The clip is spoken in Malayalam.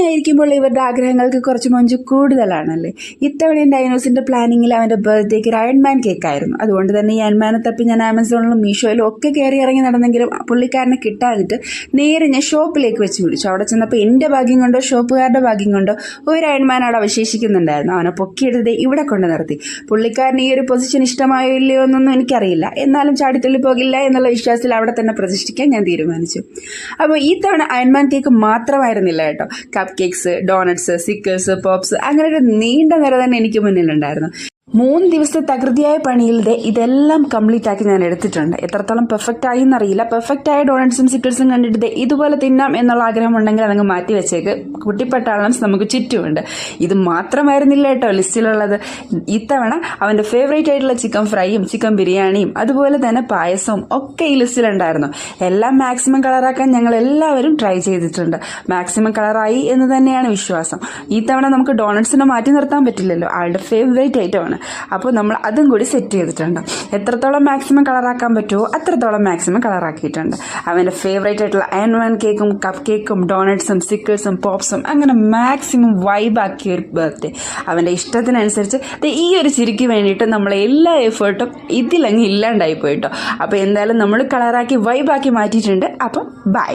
കുഞ്ഞായിരിക്കുമ്പോൾ ഇവരുടെ ആഗ്രഹങ്ങൾക്ക് കുറച്ച് മൊഞ്ച് കൂടുതലാണല്ലേ? ഇത്തവണ ഡൈനോസിന്റെ പ്ലാനിങ്ങിൽ അവന്റെ ബർത്ത്ഡേക്ക് ഒരു അയൺമാൻ കേക്കായിരുന്നു അതുകൊണ്ട് തന്നെ ഈ അയൺമാനെ തപ്പി ഞാൻ ആമസോണിലും മീഷോയിലും ഒക്കെ കയറി ഇറങ്ങി നടന്നെങ്കിലും പുള്ളിക്കാരനെ കിട്ടാതിട്ട് നേരെ ഞാൻ ഷോപ്പിലേക്ക് വെച്ച് വിളിച്ചു. അവിടെ ചെന്നപ്പോൾ എന്റെ ഭാഗ്യം കൊണ്ടോ ഷോപ്പുകാരുടെ ഭാഗ്യം കൊണ്ടോ ഒരു അയൺമാൻ അവിടെ അവശേഷിക്കുന്നുണ്ടായിരുന്നു. അവനെ പൊക്കിയെടുത്ത് ഇവിടെ കൊണ്ട് നിർത്തി. പുള്ളിക്കാരന് ഈ ഒരു പൊസിഷൻ ഇഷ്ടമായോ ഇല്ലയോ എന്നൊന്നും എനിക്കറിയില്ല. എന്നാലും ചാടിത്തുള്ളി പോകില്ല എന്നുള്ള വിശ്വാസത്തിൽ അവിടെ തന്നെ പ്രതിഷ്ഠിക്കാൻ ഞാൻ തീരുമാനിച്ചു. അപ്പോൾ ഈ തവണ അയൺമാൻ കേക്ക് മാത്രമായിരുന്നില്ല കേട്ടോ. Cup cakes donuts sickles pops അങ്ങനെ ഒരു നീണ്ട നിര തന്നെ എനിക്ക് മുന്നിലുണ്ടായിരുന്നു. മൂന്ന് ദിവസത്തെ തകൃതിയായ പണിയിൽ ദേ ഇതെല്ലാം കംപ്ലീറ്റ് ആക്കി ഞാൻ എടുത്തിട്ടുണ്ട്. എത്രത്തോളം പെർഫെക്റ്റ് ആയി എന്നറിയില്ല. പെർഫെക്റ്റ് ആയ ഡോണറ്റ്സും സിക്കിൾസും കണ്ടിട്ട് ഇതുപോലെ തിന്നാം എന്നുള്ള ആഗ്രഹം ഉണ്ടെങ്കിൽ അതങ്ങ് മാറ്റി വെച്ചേക്ക്. കുട്ടിപ്പട്ടാളംസ് നമുക്ക് ചുറ്റുമുണ്ട്. ഇത് മാത്രമായിരുന്നില്ല കേട്ടോ ലിസ്റ്റിലുള്ളത് ഇത്തവണ അവന്റെ ഫേവറേറ്റ് ആയിട്ടുള്ള ചിക്കൻ ഫ്രൈയും ചിക്കൻ ബിരിയാണിയും അതുപോലെ തന്നെ പായസവും ഒക്കെ ഈ ലിസ്റ്റിലുണ്ടായിരുന്നു എല്ലാം മാക്സിമം കളറാക്കാൻ ഞങ്ങൾ എല്ലാവരും ട്രൈ ചെയ്തിട്ടുണ്ട്. മാക്സിമം കളറായി എന്ന് തന്നെയാണ് വിശ്വാസം. ഈ തവണ നമുക്ക് ഡോണറ്റ്സിനെ മാറ്റി നിർത്താൻ പറ്റില്ലല്ലോ. ആളുടെ ഫേവറേറ്റ് ഐറ്റമാണ് അപ്പോൾ നമ്മൾ അതും കൂടി സെറ്റ് ചെയ്തിട്ടുണ്ട്. എത്രത്തോളം മാക്സിമം കളറാക്കാൻ പറ്റുമോ അത്രത്തോളം മാക്സിമം കളറാക്കിയിട്ടുണ്ട് അവന്റെ ഫേവറേറ്റ് ആയിട്ടുള്ള അയൺ വൺ കേക്കും കപ്പ് കേക്കും ഡോണറ്റ്സും സിക്കിൾസും പോപ്സും അങ്ങനെ മാക്സിമം വൈബാക്കിയ ഒരു ബർത്ത്ഡേ അവന്റെ ഇഷ്ടത്തിനനുസരിച്ച് ഈ ഒരു ചിരിക്ക് വേണ്ടിയിട്ട് നമ്മളെ എല്ലാ എഫേർട്ടും ഇതിലങ്ങ് ഇല്ലാണ്ടായി പോയിട്ടോ അപ്പോൾ എന്തായാലും നമ്മൾ കളറാക്കി വൈബാക്കി മാറ്റിയിട്ടുണ്ട്. അപ്പം ബൈ